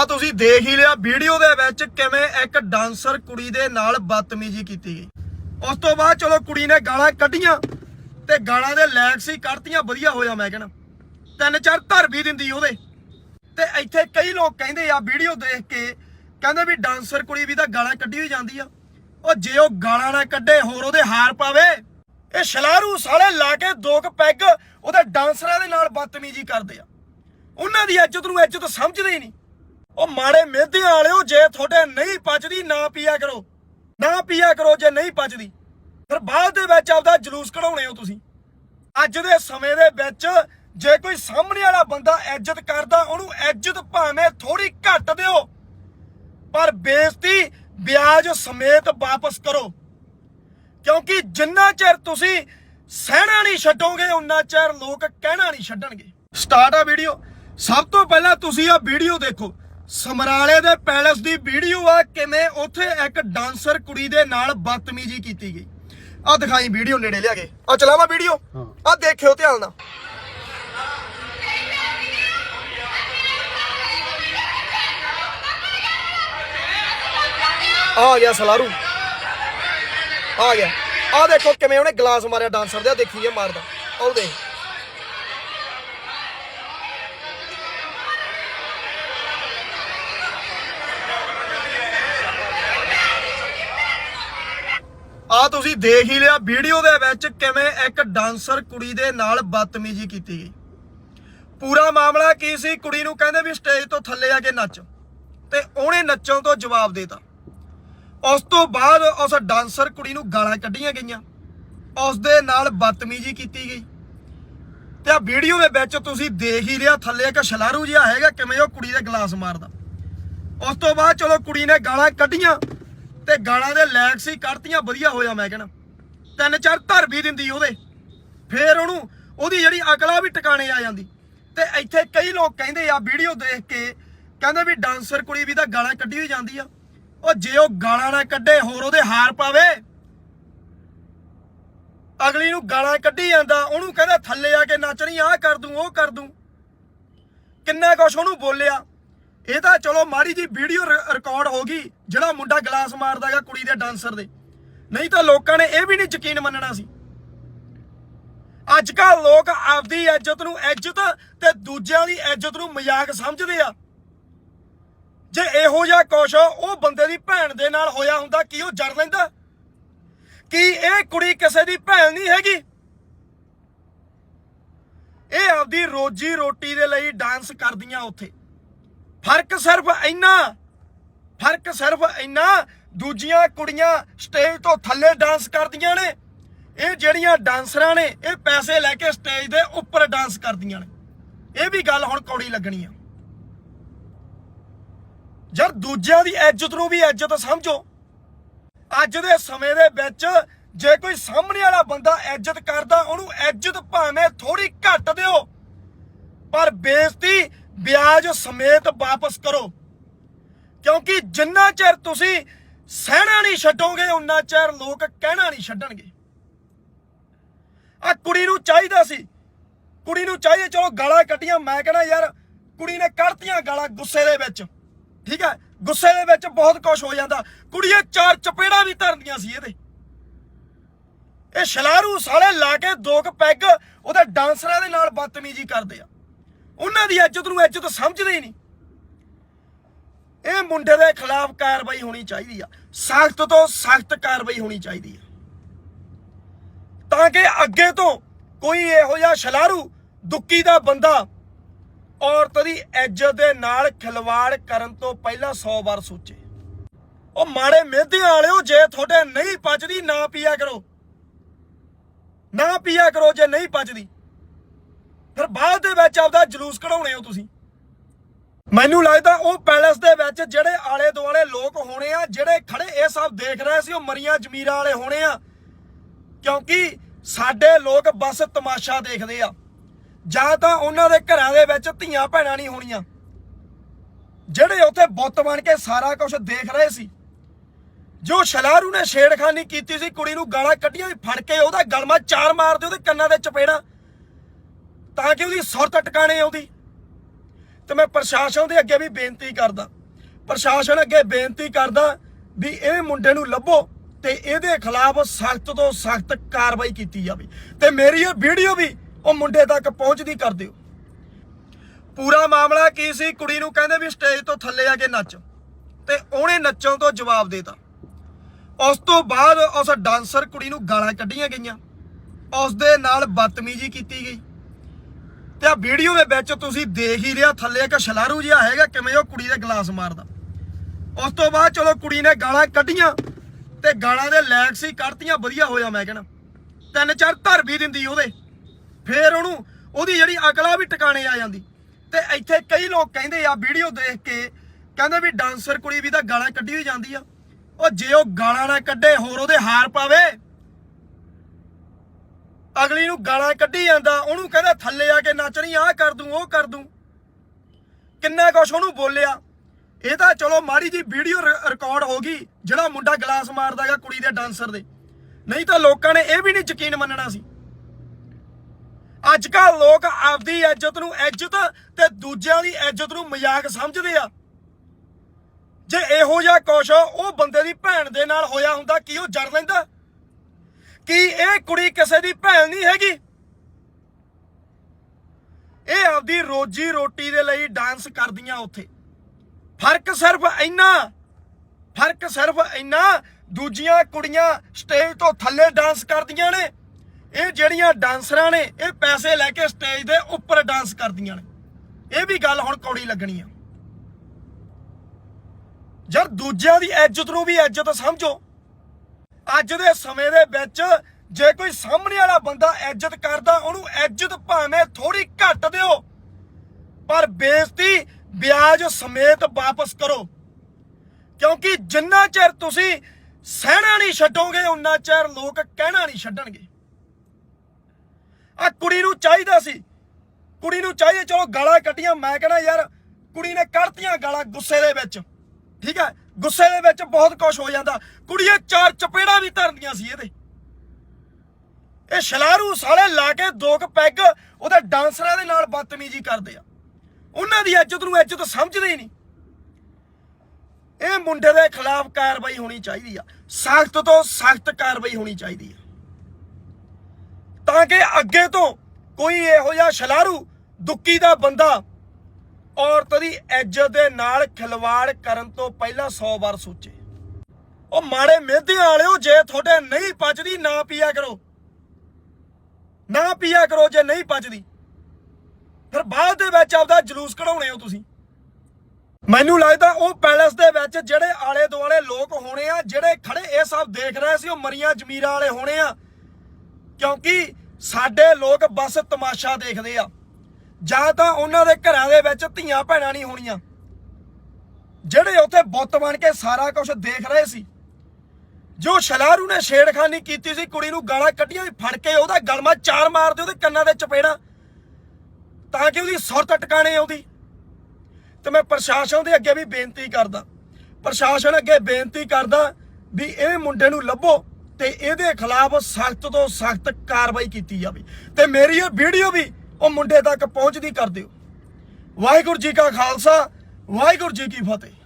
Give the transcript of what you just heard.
ਆ ਤੁਸੀਂ ਦੇਖ ਹੀ ਲਿਆ ਵੀਡੀਓ ਦੇ ਵਿੱਚ ਕਿਵੇਂ ਇੱਕ ਡਾਂਸਰ ਕੁੜੀ ਦੇ ਨਾਲ ਬਦਤਮੀਜ਼ੀ ਕੀਤੀ ਗਈ। ਉਸ ਤੋਂ ਬਾਅਦ ਚਲੋ ਕੁੜੀ ਨੇ ਗਾਲਾਂ ਕੱਢੀਆਂ ਤੇ ਗਾਲਾਂ ਦੇ ਲੈਕ ਸੀ ਕੱਢਤੀਆਂ, ਵਧੀਆ ਹੋਇਆ ਮੈਂ ਕਹਿਣਾ। ਤਿੰਨ ਚਾਰ ਧਰ ਵੀ ਦਿੰਦੀ ਉਹਦੇ। ਤੇ ਇੱਥੇ ਕਈ ਲੋਕ ਕਹਿੰਦੇ ਆ ਵੀਡੀਓ ਦੇਖ ਕੇ, ਕਹਿੰਦੇ ਵੀ ਡਾਂਸਰ ਕੁੜੀ ਵੀ ਤਾਂ ਗਾਲਾਂ ਕੱਢੀ ਹੋਈ ਜਾਂਦੀ ਆ। ਉਹ ਜੇ ਉਹ ਗਾਲਾਂ ਨਾ ਕੱਢੇ, ਹੋਰ ਉਹਦੇ ਹਾਰ ਪਾਵੇ। ਇਹ ਸ਼ਲਾਰੂ ਸਾਲੇ ਲਾ ਕੇ ਦੋ ਕੁ ਪੈਗ ਉਹਦੇ ਡਾਂਸਰਾਂ ਦੇ ਨਾਲ ਬਦਤਮੀਜ਼ੀ ਕਰਦੇ ਆ। ਉਹਨਾਂ ਦੀ ਇੱਜ਼ਤ ਨੂੰ ਇੱਜ਼ਤ ਸਮਝਦੇ ਹੀ ਨਹੀਂ। ਉਹ ਮਾੜੇ ਮਿਹਦਿਆਂ ਵਾਲਿਓ, ਜੇ ਤੁਹਾਡੇ ਨਹੀਂ ਪਚਦੀ, ਨਾ ਪੀਆ ਕਰੋ। ਨਾ ਪੀਆ ਕਰੋ ਜੇ ਨਹੀਂ ਪਚਦੀ। ਫਿਰ ਬਾਅਦ ਦੇ ਵਿੱਚ ਆਪਦਾ ਜਲੂਸ ਕਢਾਉਣੇ ਹੋ ਤੁਸੀਂ। ਅੱਜ ਦੇ ਸਮੇਂ ਦੇ ਵਿੱਚ ਜੇ ਕੋਈ ਸਾਹਮਣੇ ਵਾਲਾ ਬੰਦਾ ਇੱਜ਼ਤ ਕਰਦਾ, ਉਹਨੂੰ ਇੱਜ਼ਤ ਭਾਵੇਂ ਥੋੜੀ ਘੱਟ ਦਿਓ, ਪਰ ਬੇਇੱਜ਼ਤੀ ਵਿਆਜ ਸਮੇਤ ਵਾਪਸ ਕਰੋ। ਕਿਉਂਕਿ ਜਿੰਨਾ ਚਿਰ ਤੁਸੀਂ ਸਹਿਣਾ ਨਹੀਂ ਛੱਡੋਗੇ, ਉਨਾ ਚਿਰ ਲੋਕ ਕਹਿਣਾ ਨਹੀਂ ਛੱਡਣਗੇ। ਸਟਾਰਟ ਆ ਵੀਡੀਓ ਸਭ ਤੋਂ ਪਹਿਲਾਂ ਤੁਸੀਂ ਆ ਵੀਡੀਓ ਦੇਖੋ। ਸਮਰਾਲੇ ਦੇ ਪੈਲਸ ਦੀ ਵੀਡੀਓ ਆ ਕਿਵੇਂ ਉੱਥੇ ਇੱਕ ਡਾਂਸਰ ਕੁੜੀ ਦੇ ਨਾਲ ਬਦਤਮੀਜ਼ੀ ਕੀਤੀ ਗਈ। ਆ ਦਿਖਾਈ ਵੀਡੀਓ ਨੇੜੇ ਲਿਆ ਕੇ। ਆ ਚਲਾਵਾ ਵੀਡੀਓ? ਆ ਦੇਖਿਓ ਧਿਆਨ ਨਾਲ। ਆ ਗਿਆ ਸਲਾਰੂ। ਆ ਗਿਆ। ਆ ਦੇਖੋ ਕਿਵੇਂ ਉਹਨੇ ਗਲਾਸ ਮਾਰਿਆ ਡਾਂਸਰ ਦੇ ਆਹ ਦੇਖੀ ਇਹ ਮਾਰਦਾ। ਉਹ ਦੇਖ। ਆ ਤੁਸੀਂ ਦੇਖ ਹੀ ਲਿਆ ਵੀਡੀਓ ਦੇ ਵਿੱਚ ਕਿਵੇਂ ਇੱਕ ਡਾਂਸਰ ਕੁੜੀ ਦੇ ਨਾਲ ਬਦਤਮੀਜ਼ੀ ਕੀਤੀ ਗਈ। ਪੂਰਾ ਮਾਮਲਾ ਕੀ ਸੀ? ਕੁੜੀ ਨੂੰ ਕਹਿੰਦੇ ਵੀ ਸਟੇਜ ਤੋਂ ਥੱਲੇ ਆ ਕੇ ਨੱਚ ਤੇ ਉਹਨੇ ਨੱਚਣ ਤੋਂ ਜਵਾਬ ਦੇਤਾ। ਉਸ ਤੋਂ ਬਾਅਦ ਉਸ ਡਾਂਸਰ ਕੁੜੀ ਨੂੰ ਗਾਲਾਂ ਕੱਢੀਆਂ ਗਈਆਂ। ਉਸ ਦੇ ਨਾਲ ਬਦਤਮੀਜ਼ੀ ਕੀਤੀ ਗਈ। ਤੇ ਆ ਵੀਡੀਓ ਦੇ ਵਿੱਚ ਤੁਸੀਂ ਦੇਖ ਹੀ ਲਿਆ ਥੱਲੇ ਇੱਕ ਸ਼ਲਾਰੂ ਜਿਹਾ ਹੈਗਾ, ਕਿਵੇਂ ਉਹ ਕੁੜੀ ਦੇ ਗਲਾਸ ਮਾਰਦਾ। ਉਸ ਤੋਂ ਬਾਅਦ ਚਲੋ ਕੁੜੀ ਨੇ ਗਾਲਾਂ ਕੱਢੀਆਂ। ਤੇ ਗਾਲਾਂ ਦੇ ਲੈਕ ਸੀ, ਕੱਢਤੀਆਂ, ਵਧੀਆ ਹੋਇਆ ਮੈਂ ਕਹਿਣਾ। ਤਿੰਨ ਚਾਰ ਧਰ ਵੀ ਦਿੰਦੀ ਉਹਦੇ। ਫੇਰ ਉਹਨੂੰ, ਉਹਦੀ ਜਿਹੜੀ ਅਕਲਾ ਵੀ ਟਿਕਾਣੇ ਆ ਜਾਂਦੀ। ਤੇ ਇੱਥੇ ਕਈ ਲੋਕ ਕਹਿੰਦੇ ਆ, ਵੀਡੀਓ ਦੇਖ ਕੇ ਕਹਿੰਦੇ ਵੀ ਡਾਂਸਰ ਕੁੜੀ ਵੀ ਤਾਂ ਗਾਲਾਂ ਕੱਢੀ ਹੋਈ ਜਾਂਦੀ ਆ। ਉਹ ਜੇ ਉਹ ਗਾਲਾਂ ਨਾ ਕੱਢੇ, ਹੋਰ ਉਹਦੇ ਹਾਰ ਪਾਵੇ। ਅਗਲੀ ਨੂੰ ਗਾਲਾਂ ਕੱਢੀ ਜਾਂਦਾ, ਉਹਨੂੰ ਕਹਿੰਦਾ ਥੱਲੇ ਆ ਕੇ ਨੱਚਣੀ ਆਹ ਕਰ ਦੂੰ, ਉਹ ਕਰ ਦੂੰ। ਕਿੰਨਾ ਕੁਛ ਉਹਨੂੰ ਬੋਲਿਆ। ਇਹ ਤਾਂ ਚਲੋ ਮਾੜੀ ਜੀ ਵੀਡੀਓ ਰਿਕਾਰਡ ਹੋ ਗਈ, ਜਿਹੜਾ ਮੁੰਡਾ ਗਲਾਸ ਮਾਰਦਾਗਾ ਕੁੜੀ ਦੇ ਡਾਂਸਰ ਦੇ। ਨਹੀਂ ਤਾਂ ਲੋਕਾਂ ਨੇ ਇਹ ਵੀ ਨਹੀਂ ਯਕੀਨ ਮੰਨਣਾ ਸੀ। ਅੱਜ ਕੱਲ ਲੋਕ ਆਪਦੀ ਇੱਜ਼ਤ ਨੂੰ ਇੱਜ਼ਤ ਤੇ ਦੂਜਿਆਂ ਦੀ ਇੱਜ਼ਤ ਨੂੰ ਮਜ਼ਾਕ ਸਮਝਦੇ ਆ। ਜੇ ਇਹੋ ਜਿਹਾ ਕੁਛ ਉਹ ਬੰਦੇ ਦੀ ਭੈਣ ਦੇ ਨਾਲ ਹੋਇਆ ਹੁੰਦਾ, ਕੀ ਉਹ ਜੜ ਲੈਂਦਾ? ਕੀ ਇਹ ਕੁੜੀ ਕਿਸੇ ਦੀ ਭੈਣ ਨਹੀਂ ਹੈਗੀ? ਇਹ ਆਪਦੀ ਰੋਜੀ ਰੋਟੀ ਦੇ ਲਈ ਡਾਂਸ ਕਰਦੀਆਂ ਉੱਥੇ। ਫ਼ਰਕ ਸਿਰਫ ਇੰਨਾ, ਫ਼ਰਕ ਸਿਰਫ ਇੰਨਾ, ਦੂਜੀਆਂ ਕੁੜੀਆਂ ਸਟੇਜ ਤੋਂ ਥੱਲੇ ਡਾਂਸ ਕਰਦੀਆਂ ਨੇ। ਇਹ ਜਿਹੜੀਆਂ ਡਾਂਸਰਾਂ ਨੇ, ਇਹ ਪੈਸੇ ਲੈ ਕੇ ਸਟੇਜ ਦੇ ਉੱਪਰ ਡਾਂਸ ਕਰਦੀਆਂ ਨੇ। ਇਹ ਵੀ ਗੱਲ ਹੁਣ ਕੌੜੀ ਲੱਗਣੀ ਆ। ਯਾਰ ਦੂਜਿਆਂ ਦੀ ਇੱਜ਼ਤ ਨੂੰ ਵੀ ਇੱਜ਼ਤ ਸਮਝੋ। ਅੱਜ ਦੇ ਸਮੇਂ ਦੇ ਵਿੱਚ ਜੇ ਕੋਈ ਸਾਹਮਣੇ ਵਾਲਾ ਬੰਦਾ ਇੱਜ਼ਤ ਕਰਦਾ, ਉਹਨੂੰ ਇੱਜ਼ਤ ਭਾਵੇਂ ਥੋੜੀ ਘੱਟ ਦਿਓ। ਪਰ ਬੇਇੱਜ਼ਤੀ ਵਿਆਜ ਸਮੇਤ ਵਾਪਸ ਕਰੋ। ਕਿਉਂਕਿ ਜਿੰਨਾ ਚਿਰ ਤੁਸੀਂ ਸਹਿਣਾ ਨਹੀਂ ਛੱਡੋਗੇ, ਉਨਾ ਚਿਰ ਲੋਕ ਕਹਿਣਾ ਨਹੀਂ ਛੱਡਣਗੇ। ਆ ਕੁੜੀ ਨੂੰ ਚਾਹੀਦਾ ਸੀ। ਕੁੜੀ ਨੂੰ ਚਾਹੀਏ, ਚਲੋ ਗਾਲਾਂ ਕੱਢੀਆਂ ਮੈਂ ਕਹਿੰਦਾ ਯਾਰ, ਕੁੜੀ ਨੇ ਕੱਢਤੀਆਂ ਗਾਲਾਂ ਗੁੱਸੇ ਦੇ ਵਿੱਚ। ਠੀਕ ਹੈ? ਗੁੱਸੇ ਦੇ ਵਿੱਚ ਬਹੁਤ ਕੁਝ ਹੋ ਜਾਂਦਾ। ਕੁੜੀਆਂ ਚਾਰ ਚਪੇੜਾਂ ਵੀ ਧਰਦੀਆਂ ਸੀ ਇਹਦੇ। ਇਹ ਸ਼ਲਾਰੂ ਸਾਲੇ ਲਾ ਕੇ ਦੋ ਕੁ ਪੈਗ ਉਹਦੇ ਡਾਂਸਰਾਂ ਦੇ ਨਾਲ ਬਦਤਮੀਜ਼ੀ ਕਰਦੇ ਆ। ਉਹਨਾਂ ਦੀ ਇੱਜ਼ਤ ਨੂੰ ਇੱਜ਼ਤ ਸਮਝਦੇ ਹੀ ਨਹੀਂ। ਇਹ ਮੁੰਡੇ ਦੇ ਖਿਲਾਫ ਕਾਰਵਾਈ ਹੋਣੀ ਚਾਹੀਦੀ ਆ। ਸਖਤ ਤੋਂ ਸਖਤ ਕਾਰਵਾਈ ਹੋਣੀ ਚਾਹੀਦੀ ਆ। ਤਾਂ ਕਿ ਅੱਗੇ ਤੋਂ ਕੋਈ ਇਹੋ ਜਿਹਾ ਸ਼ਲਾਰੂ ਦੁੱਕੀ ਦਾ ਬੰਦਾ ਔਰਤ ਦੀ ਇੱਜ਼ਤ ਦੇ ਨਾਲ ਖਿਲਵਾੜ ਕਰਨ ਤੋਂ ਪਹਿਲਾਂ 100 ਵਾਰ ਸੋਚੇ। ਉਹ ਮਾੜੇ ਮਿਹਦਿਆਂ ਵਾਲਿਓ, ਜੇ ਤੁਹਾਡੇ ਨਹੀਂ ਪਚਦੀ, ਨਾ ਪੀਆ ਕਰੋ। ਨਾ ਪੀਆ ਕਰੋ, ਜੇ ਨਹੀਂ ਪਚਦੀ। ਫਿਰ ਬਾਅਦ ਦੇ ਵਿੱਚ ਆਪਦਾ ਜਲੂਸ ਕਢਾਉਣੇ ਹੋ ਤੁਸੀਂ। ਮੈਨੂੰ ਲੱਗਦਾ ਉਹ ਪੈਲਸ ਦੇ ਵਿੱਚ ਜਿਹੜੇ ਆਲੇ ਦੁਆਲੇ ਲੋਕ ਹੋਣੇ ਆ, ਜਿਹੜੇ ਖੜੇ ਇਹ ਸਭ ਦੇਖ ਰਹੇ ਸੀ, ਉਹ ਮਰੀਆਂ ਜ਼ਮੀਰਾਂ ਵਾਲੇ ਹੋਣੇ ਆ। ਕਿਉਂਕਿ ਸਾਡੇ ਲੋਕ ਬਸ ਤਮਾਸ਼ਾ ਦੇਖਦੇ ਆ। ਜਾਂ ਤਾਂ ਉਹਨਾਂ ਦੇ ਘਰਾਂ ਦੇ ਵਿੱਚ ਧੀਆਂ ਭੈਣਾਂ ਨਹੀਂ ਹੋਣੀਆਂ। ਜਿਹੜੇ ਉੱਥੇ ਬੁੱਤ ਬਣ ਕੇ ਸਾਰਾ ਕੁਝ ਦੇਖ ਰਹੇ ਸੀ। ਜੋ ਸ਼ਲਾਰੂ ਨੇ ਛੇੜਖਾਨੀ ਕੀਤੀ ਸੀ, ਕੁੜੀ ਨੂੰ ਗਾਲਾਂ ਕੱਢੀਆਂ ਸੀ ਫੜ ਕੇ ਉਹਦਾ ਗਲਮਾ ਚਾਰ ਮਾਰਦੇ ਉਹਦੇ ਕੰਨਾਂ ਦੇ ਚਪੇੜਾਂ। ਤਾਂ ਕਿ ਉਹਦੀ ਸੁਰਤ ਟਿਕਾਣੇ ਆਉਂਦੀ। ਤੇ ਮੈਂ ਪ੍ਰਸ਼ਾਸਨ ਦੇ ਅੱਗੇ ਵੀ ਬੇਨਤੀ ਕਰਦਾ। ਪ੍ਰਸ਼ਾਸਨ ਅੱਗੇ ਬੇਨਤੀ ਕਰਦਾ ਵੀ ਇਹ ਮੁੰਡੇ ਨੂੰ ਲੱਭੋ ਤੇ ਇਹਦੇ ਖਿਲਾਫ ਸਖਤ ਤੋਂ ਸਖਤ ਕਾਰਵਾਈ ਕੀਤੀ ਜਾਵੇ। ਤੇ ਮੇਰੀ ਇਹ ਵੀਡੀਓ ਵੀ ਉਹ ਮੁੰਡੇ ਤੱਕ ਪਹੁੰਚਦੀ ਕਰ ਦਿਓ। ਪੂਰਾ ਮਾਮਲਾ ਕੀ ਸੀ? ਕੁੜੀ ਨੂੰ ਕਹਿੰਦੇ ਵੀ ਸਟੇਜ ਤੋਂ ਥੱਲੇ ਆ ਕੇ ਨੱਚ। ਤੇ ਉਹਨੇ ਨੱਚਣ ਤੋਂ ਜਵਾਬ ਦੇਤਾ। ਉਸ ਤੋਂ ਬਾਅਦ ਉਸ ਡਾਂਸਰ ਕੁੜੀ ਨੂੰ ਗਾਲਾਂ ਕੱਢੀਆਂ ਗਈਆਂ। ਉਸ ਦੇ ਨਾਲ ਬਦਤਮੀਜ਼ੀ ਕੀਤੀ ਗਈ। ਤੇ ਆ ਵੀਡੀਓ ਦੇ ਵਿੱਚ ਤੁਸੀਂ ਦੇਖ ਹੀ ਰਿਹਾ ਥੱਲੇ ਇੱਕ ਸ਼ਲਾਰੂ ਜਿਹਾ ਹੈਗਾ, ਕਿਵੇਂ ਉਹ ਕੁੜੀ ਦੇ ਗਲਾਸ ਮਾਰਦਾ। ਉਸ ਤੋਂ ਬਾਅਦ ਚਲੋ ਕੁੜੀ ਨੇ ਗਾਲਾਂ ਕੱਢੀਆਂ ਤੇ ਗਾਲਾਂ ਦੇ ਲੈਕ ਸੀ, ਕੱਢਤੀਆਂ, ਵਧੀਆ ਹੋਇਆ ਮੈਂ ਕਹਿਣਾ। ਤਿੰਨ ਚਾਰ ਧਰ ਵੀ ਦਿੰਦੀ ਉਹਦੇ। ਫੇਰ ਉਹਨੂੰ ਉਹਦੀ ਜਿਹੜੀ ਅਕਲਾ ਵੀ ਟਿਕਾਣੇ ਆ ਜਾਂਦੀ। ਤੇ ਇੱਥੇ ਕਈ ਲੋਕ ਕਹਿੰਦੇ ਆ ਵੀਡੀਓ ਦੇਖ ਕੇ, ਕਹਿੰਦੇ ਵੀ ਡਾਂਸਰ ਕੁੜੀ ਵੀ ਤਾਂ ਗਾਲਾਂ ਕੱਢੀ ਹੋਈ ਜਾਂਦੀ ਆ। ਉਹ ਜੇ ਉਹ ਗਾਲਾਂ ਨਾ ਕੱਢੇ, ਹੋਰ ਉਹਦੇ ਹਾਰ ਪਾਵੇ। ਅਗਲੀ ਨੂੰ ਗਾਲਾਂ ਕੱਢੀ ਜਾਂਦਾ, ਉਹਨੂੰ ਕਹਿੰਦਾ ਥੱਲੇ ਆ ਕੇ ਨੱਚਣੀ ਆਹ ਕਰ ਦੂੰ, ਉਹ ਕਰ ਦੂੰ। ਕਿੰਨਾ ਕੁਛ ਉਹਨੂੰ ਬੋਲਿਆ। ਇਹ ਤਾਂ ਚਲੋ ਮਾੜੀ ਜੀ ਵੀਡੀਓ ਰਿਕਾਰਡ ਹੋ ਗਈ, ਜਿਹੜਾ ਮੁੰਡਾ ਗਲਾਸ ਮਾਰਦਾਗਾ ਕੁੜੀ ਦੇ ਡਾਂਸਰ ਦੇ। ਨਹੀਂ ਤਾਂ ਲੋਕਾਂ ਨੇ ਇਹ ਵੀ ਨਹੀਂ ਯਕੀਨ ਮੰਨਣਾ ਸੀ। ਅੱਜ ਕੱਲ ਲੋਕ ਆਪਦੀ ਇੱਜ਼ਤ ਨੂੰ ਇੱਜ਼ਤ ਤੇ ਦੂਜਿਆਂ ਦੀ ਇੱਜ਼ਤ ਨੂੰ ਮਜ਼ਾਕ ਸਮਝਦੇ ਆ। ਜੇ ਇਹੋ ਜਿਹਾ ਕੁਛ ਉਹ ਬੰਦੇ ਦੀ ਭੈਣ ਦੇ ਨਾਲ ਹੋਇਆ ਹੁੰਦਾ, ਕੀ ਉਹ ਜੜ ਲੈਂਦਾ? ਕੀ ਇਹ ਕੁੜੀ ਕਿਸੇ ਦੀ ਭੈਣ ਨਹੀਂ ਹੈਗੀ? ਇਹ ਆਪਦੀ ਰੋਜੀ ਰੋਟੀ ਦੇ ਲਈ ਡਾਂਸ ਕਰਦੀਆਂ ਉੱਥੇ। ਫ਼ਰਕ ਸਿਰਫ ਇੰਨਾ, ਫ਼ਰਕ ਸਿਰਫ ਇੰਨਾ, ਦੂਜੀਆਂ ਕੁੜੀਆਂ ਸਟੇਜ ਤੋਂ ਥੱਲੇ ਡਾਂਸ ਕਰਦੀਆਂ ਨੇ। ਇਹ ਜਿਹੜੀਆਂ ਡਾਂਸਰਾਂ ਨੇ, ਇਹ ਪੈਸੇ ਲੈ ਕੇ ਸਟੇਜ ਦੇ ਉੱਪਰ ਡਾਂਸ ਕਰਦੀਆਂ ਨੇ। ਇਹ ਵੀ ਗੱਲ ਹੁਣ ਕੌੜੀ ਲੱਗਣੀ ਆ। ਜਦ ਦੂਜਿਆਂ ਦੀ ਇੱਜ਼ਤ ਨੂੰ ਵੀ ਇੱਜ਼ਤ ਸਮਝੋ। ਅੱਜ ਦੇ ਸਮੇਂ ਦੇ ਵਿੱਚ ਜੇ ਕੋਈ ਸਾਹਮਣੇ ਵਾਲਾ ਬੰਦਾ ਇੱਜ਼ਤ ਕਰਦਾ, ਉਹਨੂੰ ਇੱਜ਼ਤ ਭਾਵੇਂ ਥੋੜੀ ਘੱਟ ਦਿਓ, ਪਰ ਬੇਇੱਜ਼ਤੀ ਵਿਆਜ ਸਮੇਤ ਵਾਪਸ ਕਰੋ। ਕਿਉਂਕਿ ਜਿੰਨਾ ਚਿਰ ਤੁਸੀਂ ਸਹਿਣਾ ਨਹੀਂ ਛੱਡੋਗੇ, ਉਨਾ ਚਿਰ ਲੋਕ ਕਹਿਣਾ ਨਹੀਂ ਛੱਡਣਗੇ। ਆ ਕੁੜੀ ਨੂੰ ਚਾਹੀਦਾ ਸੀ। ਕੁੜੀ ਨੂੰ ਚਾਹੀਏ, ਚਲੋ ਗਾਲਾਂ ਕੱਢੀਆਂ, ਮੈਂ ਕਹਿੰਦਾ ਯਾਰ ਕੁੜੀ ਨੇ ਕੱਢਤੀਆਂ ਗਾਲਾਂ ਗੁੱਸੇ ਦੇ ਵਿੱਚ। ਠੀਕ ਹੈ? ਗੁੱਸੇ ਦੇ ਵਿੱਚ ਬਹੁਤ ਕੁਝ ਹੋ ਜਾਂਦਾ। ਕੁੜੀਆਂ ਚਾਰ ਚਪੇੜਾਂ ਵੀ ਧਰਦੀਆਂ ਸੀ ਇਹਦੇ। ਇਹ ਸ਼ਲਾਰੂ ਸਾਲੇ ਲਾ ਕੇ ਦੋ ਕੁ ਪੈਗ ਉਹਦੇ ਡਾਂਸਰਾਂ ਦੇ ਨਾਲ ਬਦਤਮੀਜ਼ੀ ਕਰਦੇ ਆ। ਉਹਨਾਂ ਦੀ ਇੱਜ਼ਤ ਨੂੰ ਇੱਜ਼ਤ ਸਮਝਦੇ ਹੀ ਨਹੀਂ। ਇਹ ਮੁੰਡੇ ਦੇ ਖਿਲਾਫ ਕਾਰਵਾਈ ਹੋਣੀ ਚਾਹੀਦੀ ਆ। ਸਖਤ ਤੋਂ ਸਖਤ ਕਾਰਵਾਈ ਹੋਣੀ ਚਾਹੀਦੀ ਆ। ਤਾਂ ਕਿ ਅੱਗੇ ਤੋਂ ਕੋਈ ਇਹੋ ਜਿਹਾ ਸ਼ਲਾਰੂ ਦੁੱਕੀ ਦਾ ਬੰਦਾ ਔਰਤ ਦੀ ਇੱਜ਼ਤ ਦੇ ਨਾਲ ਖਿਲਵਾੜ ਕਰਨ ਤੋਂ ਪਹਿਲਾਂ 100 ਵਾਰ ਸੋਚੇ। ਉਹ ਮਾੜੇ ਮਿਹਦਿਆਂ ਵਾਲਿਓ, ਜੇ ਤੁਹਾਡੇ ਨਹੀਂ ਪਚਦੀ, ਨਾ ਪੀਆ ਕਰੋ। ਨਾ ਪੀਆ ਕਰੋ, ਜੇ ਨਹੀਂ ਪਚਦੀ। ਫਿਰ ਬਾਅਦ ਦੇ ਵਿੱਚ ਆਪਦਾ ਜਲੂਸ ਕਢਾਉਣੇ ਹੋ ਤੁਸੀਂ। ਮੈਨੂੰ ਲੱਗਦਾ ਉਹ ਪੈਲਸ ਦੇ ਵਿੱਚ ਜਿਹੜੇ ਆਲੇ ਦੁਆਲੇ ਲੋਕ ਹੋਣੇ ਆ, ਜਿਹੜੇ ਖੜੇ ਇਹ ਸਭ ਦੇਖ ਰਹੇ ਸੀ, ਉਹ ਮਰੀਆਂ ਜ਼ਮੀਰਾਂ ਵਾਲੇ ਹੋਣੇ ਆ। ਕਿਉਂਕਿ ਸਾਡੇ ਲੋਕ ਬਸ ਤਮਾਸ਼ਾ ਦੇਖਦੇ ਆ। ਜਾਂ ਤਾਂ ਉਹਨਾਂ ਦੇ ਘਰਾਂ ਦੇ ਵਿੱਚ ਧੀਆਂ ਭੈਣਾਂ ਨਹੀਂ ਹੋਣੀਆਂ। ਜਿਹੜੇ ਉੱਥੇ ਬੁੱਤ ਬਣ ਕੇ ਸਾਰਾ ਕੁਝ ਦੇਖ ਰਹੇ ਸੀ। ਜੋ ਸ਼ਲਾਰੂ ਨੇ ਛੇੜਖਾਨੀ ਕੀਤੀ ਸੀ, ਕੁੜੀ ਨੂੰ ਗਾਲਾਂ ਕੱਢੀਆਂ ਵੀ ਫੜ ਕੇ ਉਹਦਾ ਗਲਮਾ ਚਾਰ ਮਾਰਦੇ ਉਹਦੇ ਕੰਨਾਂ ਦੇ ਚਪੇੜਾਂ। ਤਾਂ ਕਿ ਉਹਦੀ ਸੁਰਤ ਟਿਕਾਣੇ ਆਉਂਦੀ। ਤੇ ਮੈਂ ਪ੍ਰਸ਼ਾਸਨ ਦੇ ਅੱਗੇ ਵੀ ਬੇਨਤੀ ਕਰਦਾ। ਪ੍ਰਸ਼ਾਸਨ ਅੱਗੇ ਬੇਨਤੀ ਕਰਦਾ ਵੀ ਇਹ ਮੁੰਡੇ ਨੂੰ ਲੱਭੋ ਤੇ ਇਹਦੇ ਖਿਲਾਫ ਸਖਤ ਤੋਂ ਸਖਤ ਕਾਰਵਾਈ ਕੀਤੀ ਜਾਵੇ। ਤੇ ਮੇਰੀ ਇਹ ਵੀਡੀਓ ਵੀ ਉਹ ਮੁੰਡੇ ਤੱਕ ਪਹੁੰਚਦੀ ਕਰ ਦਿਓ। ਵਾਹਿਗੁਰੂ ਜੀ ਕਾ ਖਾਲਸਾ ਵਾਹਿਗੁਰੂ ਜੀ ਕੀ ਫਤਿਹ।